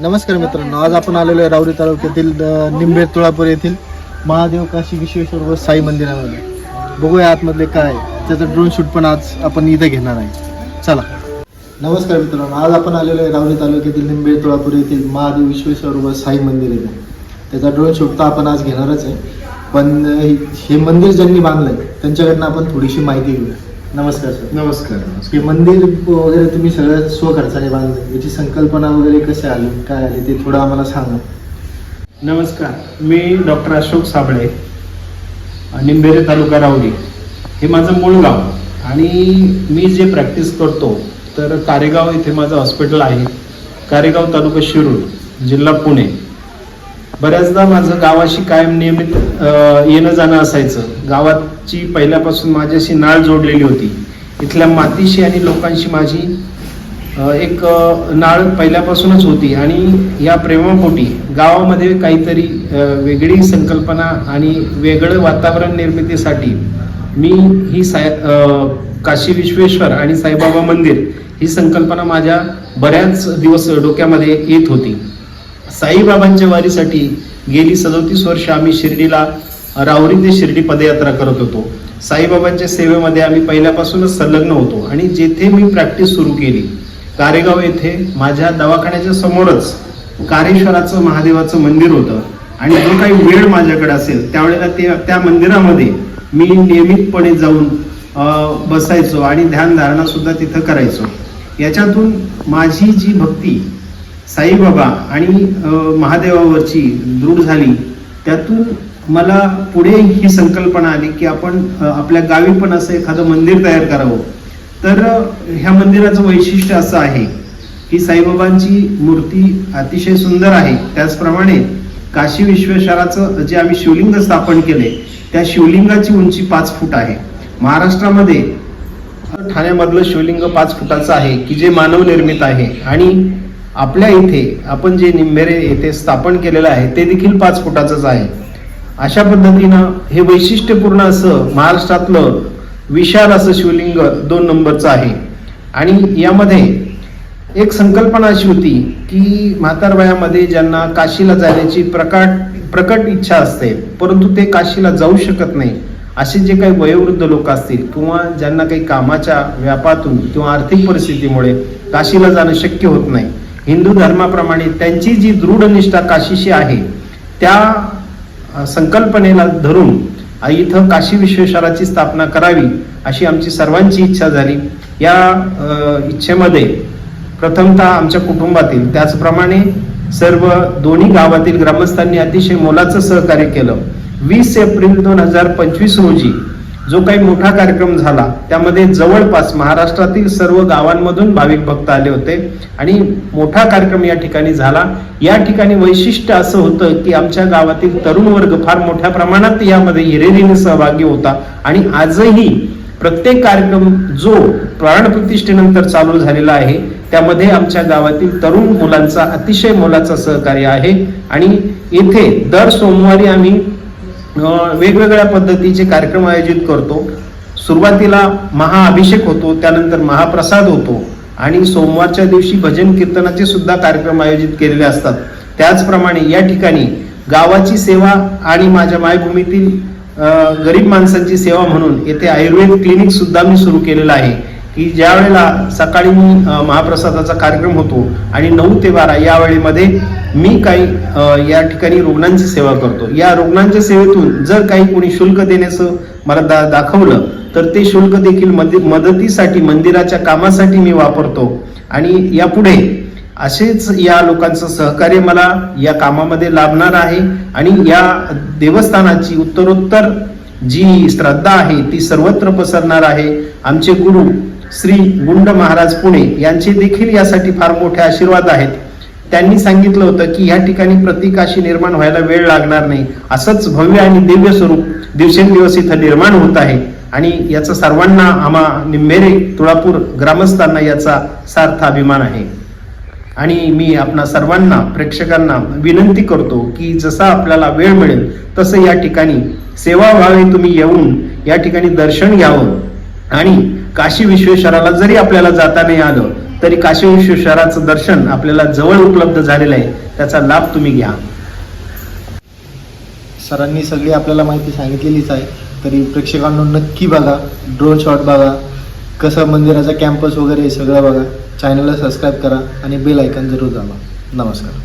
नमस्कार मित्रांनो आज आपण आलेलो आहे रावरी तालुक्यातील निंबे तुळापूर येथील महादेव काशी विश्वेश्वर व साई मंदिरामध्ये. बघूया आतमधले काय आहे. त्याचं ड्रोन शूट पण आज आपण इथे घेणार आहे. चला. नमस्कार मित्रांनो आज आपण आलेलो आहे रावरी तालुक्यातील निंबेर तुळापूर येथील महादेव विश्वेश्वर व साई मंदिर येथे. त्याचा ड्रोन शूट तर आपण आज घेणारच आहे. पण हे- हे मंदिर ज्यांनी बांधलंय त्यांच्याकडनं आपण थोडीशी माहिती घेऊया. नमस्कार सर. नमस्कार हे मंदिर वगैरे तुम्ही सगळं स्वखर्चाने बांधलं याची संकल्पना वगैरे कशी आली? काय आली ते थोडं आम्हाला सांगा. नमस्कार. मी डॉक्टर अशोक साबळे निंबेरे तालुका रावरी हे माझं मूळ गाव. आणि मी जे प्रॅक्टिस करतो तर कारेगाव इथे माझं हॉस्पिटल आहे. कारेगाव तालुका शिरूर जिल्हा पुणे. बऱ्याचदा माझं गावाशी कायम नियमित येणं जाणं असायचं. गावाची पहिल्यापासून माझ्याशी नाळ जोडलेली होती. इथल्या मातीशी आणि लोकांशी माझी एक नाळ पहिल्यापासूनच होती. आणि या प्रेमापोटी गावामध्ये काहीतरी वेगळी संकल्पना आणि वेगळं वातावरण निर्मितीसाठी मी ही साय काशी विश्वेश्वर आणि साईबाबा मंदिर ही संकल्पना माझ्या बऱ्याच दिवस डोक्यामध्ये येत होती. साईबाबांच्या वारीसाठी गेली सदोतीस वर्ष आम्ही शिर्डीला राहुरी ते शिर्डी पदयात्रा करत होतो. साईबाबांच्या सेवेमध्ये आम्ही पहिल्यापासूनच संलग्न होतो आणि जेथे मी प्रॅक्टिस सुरू केली कारेगाव येथे माझ्या दवाखान्याच्या समोरच कारेश्वराचं महादेवाचं मंदिर होतं. आणि जो काही वेळ माझ्याकडे असेल त्यावेळेला ते त्या मंदिरामध्ये मी नियमितपणे जाऊन बसायचो आणि ध्यानधारणा सुद्धा तिथं करायचो. याच्यातून माझी जी भक्ती साईबाबा आणि महादेवावरची दृढ झाली. त्यातून मला पुढे ही संकल्पना आली की आपण आपल्या गावी पण असं एखादं मंदिर तयार करावं. तर ह्या मंदिराचं वैशिष्ट्य असं आहे की साईबाबांची मूर्ती अतिशय सुंदर आहे. त्याचप्रमाणे काशी विश्वेश्वराचं जे आम्ही शिवलिंग स्थापन केले त्या शिवलिंगाची उंची पाच फूट आहे. महाराष्ट्रामध्ये ठाण्यामधलं शिवलिंग पाच फुटाचं आहे की जे मानव निर्मित आहे. आणि आपल्या इथे आपण जे निंबेरे येथे स्थापन केलेलं आहे ते देखील पाच फुटाचंच आहे. अशा पद्धतीनं हे वैशिष्ट्यपूर्ण असं महाराष्ट्रातलं विशाल असं शिवलिंग दोन नंबरचं आहे. आणि यामध्ये एक संकल्पना अशी होती की म्हातारवयामध्ये ज्यांना काशीला जाण्याची प्रकट प्रकट इच्छा असते परंतु ते काशीला जाऊ शकत नाही असे जे काही वयोवृद्ध लोक असतील किंवा ज्यांना काही कामाच्या व्यापातून किंवा आर्थिक परिस्थितीमुळे काशीला जाणं शक्य होत नाही हिंदू धर्माप्रमाणे त्यांची जी दृढ निष्ठा काशीशी आहे त्या संकल्पनेला धरून इथं काशी विश्वेश्वराची स्थापना करावी अशी आमची सर्वांची इच्छा झाली. या इच्छेमध्ये प्रथमतः आमच्या कुटुंबातील त्याचप्रमाणे सर्व दोन्ही गावातील ग्रामस्थांनी अतिशय मोलाचं सहकार्य केलं. वीस एप्रिल दोन हजार पंचवीस रोजी जो काही मोठा कार्यक्रम झाला त्यामध्ये जवळपास महाराष्ट्रातील सर्व गावांमधून भाविक भक्त आले होते. आणि मोठा कार्यक्रम या ठिकाणी झाला. या ठिकाणी वैशिष्ट्य असं होतं की आमच्या गावातील तरुण वर्ग फार मोठ्या प्रमाणात यामध्ये हिरेरीने सहभागी होता. आणि आजही प्रत्येक कार्यक्रम जो प्राणप्रतिष्ठेनंतर चालू झालेला आहे त्यामध्ये आमच्या गावातील तरुण मुलांचा अतिशय मोलाचा सहकार्य आहे. आणि येथे दर सोमवारी आम्ही वेगवेगळ्या पद्धतीचे कार्यक्रम आयोजित करतो. सुरुवातीला महाअभिषेक होतो त्यानंतर महाप्रसाद होतो आणि सोमवारच्या दिवशी भजन कीर्तनाचे सुद्धा कार्यक्रम आयोजित केलेले असतात. त्याचप्रमाणे या ठिकाणी गावाची सेवा आणि माझ्या मायभूमीतील गरीब माणसांची सेवा म्हणून येथे आयुर्वेद क्लिनिक सुद्धा मी सुरू केलेलं आहे. की ज्या वेळेला सकाळी मी महाप्रसादाचा कार्यक्रम होतो आणि नऊ ते बारा या वेळेमध्ये मी काही या ठिकाणी रुग्णांची सेवा करतो. या रुग्णांच्या सेवेतून जर काही कोणी शुल्क देण्याचं मला दा दाखवलं तर ते शुल्क देखील मदि- मदतीसाठी मंदिराच्या कामासाठी मी वापरतो. आणि यापुढे असेच या लोकांचं सहकार्य मला या कामामध्ये लाभणार आहे. आणि या देवस्थानाची उत्तरोत्तर जी श्रद्धा आहे ती सर्वत्र पसरणार आहे. आमचे गुरु श्री गुंड महाराज पुणे यांचे देखील यासाठी फार मोठे आशीर्वाद आहेत. त्यांनी सांगितलं होतं की या ठिकाणी प्रतिकाशी निर्माण व्हायला वेळ लागणार नाही. असंच भव्य आणि दिव्य स्वरूप दिवसेंदिवस इथं निर्माण होत आहे. आणि याचा सर्वांना आम्हा निंबेरे तुळापूर ग्रामस्थांना याचा सार्थ अभिमान आहे. आणि मी आपणा सर्वांना प्रेक्षकांना विनंती करतो की जसा आपल्याला वेळ मिळेल तसं या ठिकाणी सेवा व्हावी तुम्ही येऊन या ठिकाणी दर्शन घ्यावं. आणि काशी विश्वेश्वराला जरी आपल्याला जाता नाही आलं तरी काशी विश्वेश्वराचं दर्शन आपल्याला जवळ उपलब्ध झालेलं आहे. त्याचा लाभ तुम्ही घ्या. सरांनी सगळी आपल्याला माहिती सांगितलेलीच आहे. तरी प्रेक्षकांनो नक्की बघा. ड्रोन शॉट बघा. कसं मंदिराचा कॅम्पस वगैरे सगळं बघा. चॅनलला सबस्क्राईब करा आणि बेल ऐकन जरूर दाबा. नमस्कार.